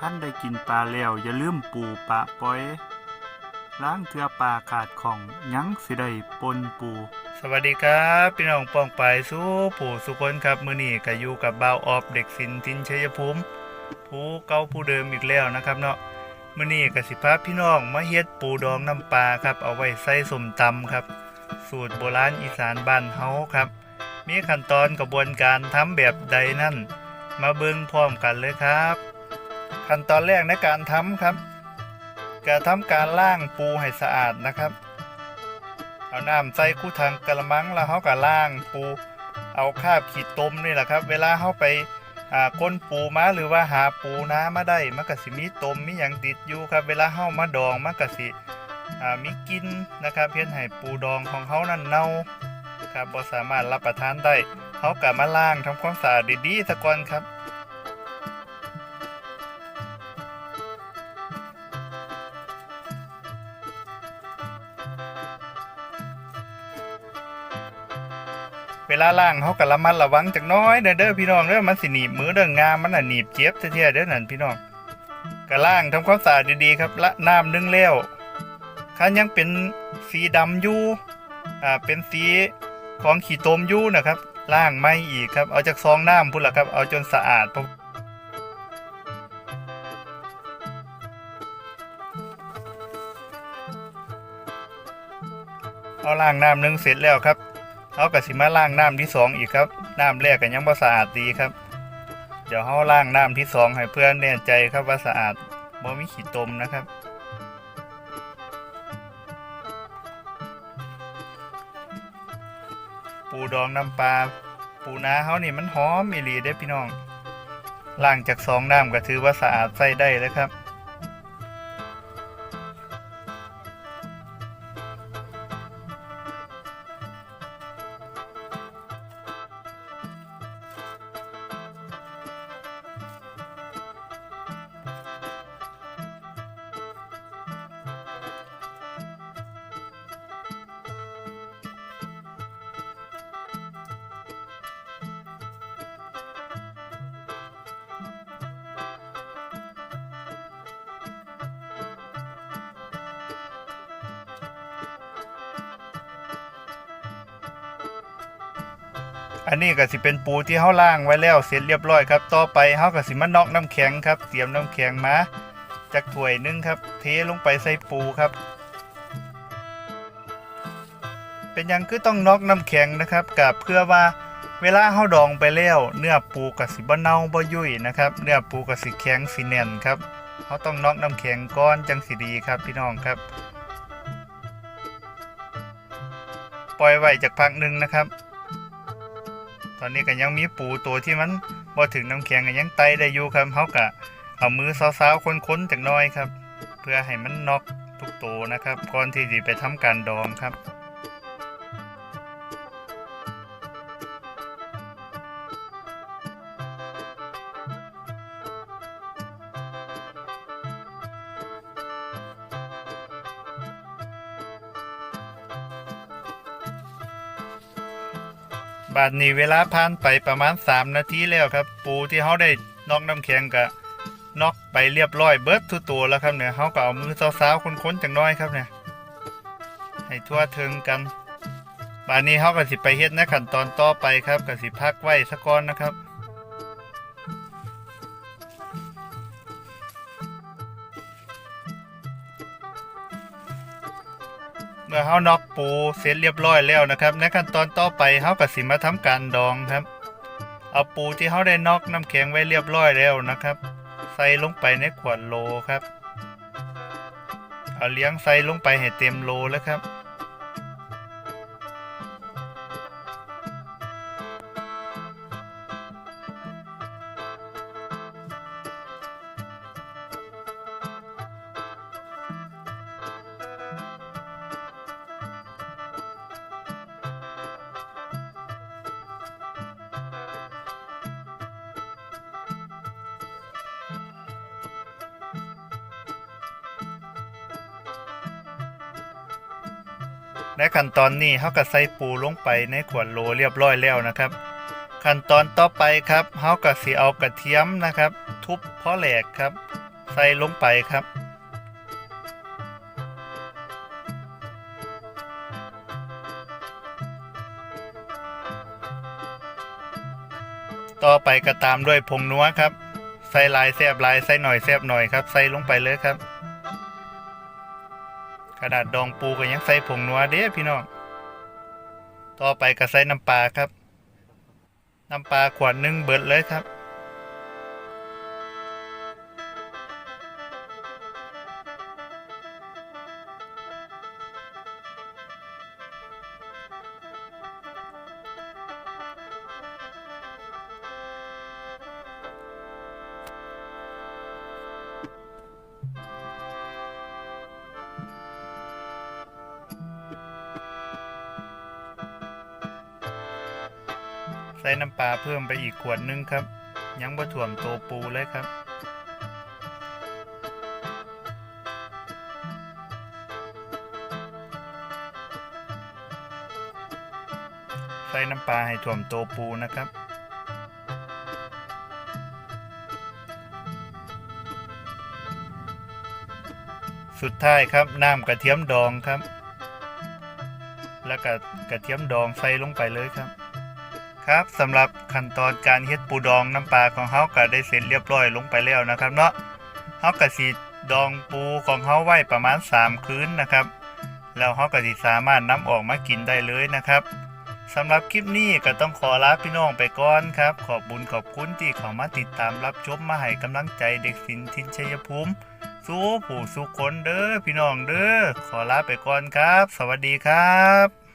ขั้นได้กินปลาแล้วอย่าลืมปูปะปล่อยล้างเทือปลาขาดของยังสิได้ปนปู สวัสดีครับพี่น้องปองไปายสู้ผู้สุคนครับมือนี้ก็อยู่กับบ่าวออฟเด็กสินทินชัยภูมิผู้เก่าผู้เดิมอีกแล้วนะครับเนาะมือนี้ก็สิพาพี่น้องมาเฮ็ดปูดองน้ำปลาครับ เอาไว้ใส่สมตำครับ สูตรโบราณอีสานบ้านเฮาครับ มีขั้นตอนกระบวนการทำแบบใดนั่นมาเบิ่งพร้อมกันเลยครับ ขั้นตอนแรกในการทำครับการทำการล่างปูให้สะอาดนะครับ เอาน้ำใส่คู่ทางกระมังแล้วเขาก็ล่างปูเอาคาบขีดตมนี่แหละครับ เวลาเขาไปก้นปูมาหรือว่าหาปูน้ามาได้มันก็สิมีตมมีอย่างติดอยู่ครับ เวลาเข้ามาดองมันก็สิมีกินนะครับ เพื่อให้ปูดองของเขานั่นเน่าครับบ่สามารถรับประทานได้เขากลับมาล้างทำความสะอาดดีๆซะก่อนครับ ลาล่างเขาก็ระมัดระวังจักน้อยเด้อพี่น้องเด้อมันสิหนีบมือเด้องามมันน่ะหนีบเจ็บแท้ๆเด้อนั่นพี่น้องก็ล่างทำความสะอาดดีๆครับละน้ำนึ่งแล้วคันยังเป็นสีดำอยู่อ่าเป็นสีของขี้ตมอยู่นะครับล่างไม่อีกครับเอาจากซองน้ำพุ่นละครับเอาจนสะอาดพอเอาล่างน้ำนึ่งเสร็จแล้วครับ เขาก็สิมาล้างน้ำที่สองอีกครับน้ำแรกก็ยังบ่สะอาดดีครับ เดี๋ยวเขาล้างน้ำที่สองให้เพื่อนแน่ใจครับว่าสะอาดบ่มีขี้ตมนะครับปูดองน้ำปลาปูนาเขานี่มันหอมอีหลีเด้พี่น้องล้างจากสองน้ำก็ถือว่าสะอาดใส่ได้แล้วครับ อันนี้ก็สิเป็นปูที่เฮาล่างไว้แล้วเสร็จเรียบร้อยครับต่อไปเฮาก็สิมาน็อกน้ำแข็งครับ เตรียมน้ำแข็งมาจากถ้วยหนึงครับ เทลงไปใส่ปูครับ เป็นยังคือต้องน็อกน้ำแข็งนะครับกับเพื่อว่าเวลาเฮาดองไปแล้ว เนื้อปูก็สิบ่เน่าบ่ยุ่ยนะครับ เนื้อปูก็สิแข็งสิแน่นครับเฮาต้องน็อกน้ำแข็งก่อนจังสิดีครับพี่น้องครับ ปล่อยไว้จากพักหนึ่งนะครับ ตอนนี้ก็ยังมีปูตัวที่มันบ่ถึงน้ำแข็งก็ยังไตได้อยู่ครับเฮาก็เอามือสาวๆค้นๆจักหน้อยครับ เพื่อให้มันน็อกทุกตัวนะครับก่อนที่จะไปทำการดองครับ บาดนี้เวลาผ่านไปประมาณ 3 นาทีแล้วครับ ปูที่เขาได้นอกน้ำแข็งก็นอกไปเรียบร้อยเบิดทุกตัวแล้วครับเนี่ยเขาก็เอามือสาวๆค้นๆจังน้อยครับเนี่ยให้ทั่วถึงกันบาดนี้เขาก็สิไปเฮ็ดในขั้นตอนต่อไปครับก็สิพักไว้สักก่อนนะครับ เมื่อเฮาน็อกปูเสร็จเรียบร้อยแล้วนะครับ ในขั้นตอนต่อไปเฮาก็สิมาทำการดองครับ เอาปูที่เฮาได้น็อกน้ำแข็งไว้เรียบร้อยแล้วนะครับ ใส่ลงไปในขวดโลครับ เอาเลี้ยงใส่ลงไปให้เต็มโลแล้วครับ ในขั้นตอนนี้เขาก็ใส่ปูลงไปในขวดโหลเรียบร้อยแล้วนะครับ ขั้นตอนต่อไปครับเขาก็สิเอากระเทียมนะครับ ทุบพาะแหลกครับ ใส่ลงไปครับต่อไปก็ตามด้วยผงนัวครับ ใส่ลายแซบลายใส่หน่อยแซบหน่อยครับ ใส่ลงไปเลยครับ กระดาษดองปูก็ยังใส่ผงนัวเด้พี่น้อง ต่อไปก็ใส่น้ำปลาครับ น้ำปลาขวดหนึ่งเบิดเลยครับ ใส่น้ำปลาเพิ่มไปอีกขวดหนึงครับ ยังบ่ถ่วมโตปูเลยครับ ใส่น้ำปลาให้ถ่วมโตปูนะครับสุดท้ายครับน้ำกระเทียมดองครับ แล้วก็กระเทียมดองใส่ลงไปเลยครับ ครับสำหรับขั้นตอนการเฮ็ดปูดองน้ำปลาของเฮาก็ได้เสร็จเรียบร้อยลงไปแล้วนะครับเนาะเฮาก็สิดองปูของเฮาไว้ประมาณ 3 คืนนะครับ แล้วเฮาก็สิสามารถนำออกมากินได้เลยนะครับสำหรับคลิปนี้ก็ต้องขอลาพี่น้องไปก่อนครับ ขอบบุญขอบคุณที่เข้ามาติดตามรับชมมาให้กำลังใจเด็กสินทินชัยภูมิสู้ผู้สู้คนเด้อพี่น้องเด้อขอลาไปก่อนครับ สวัสดีครับ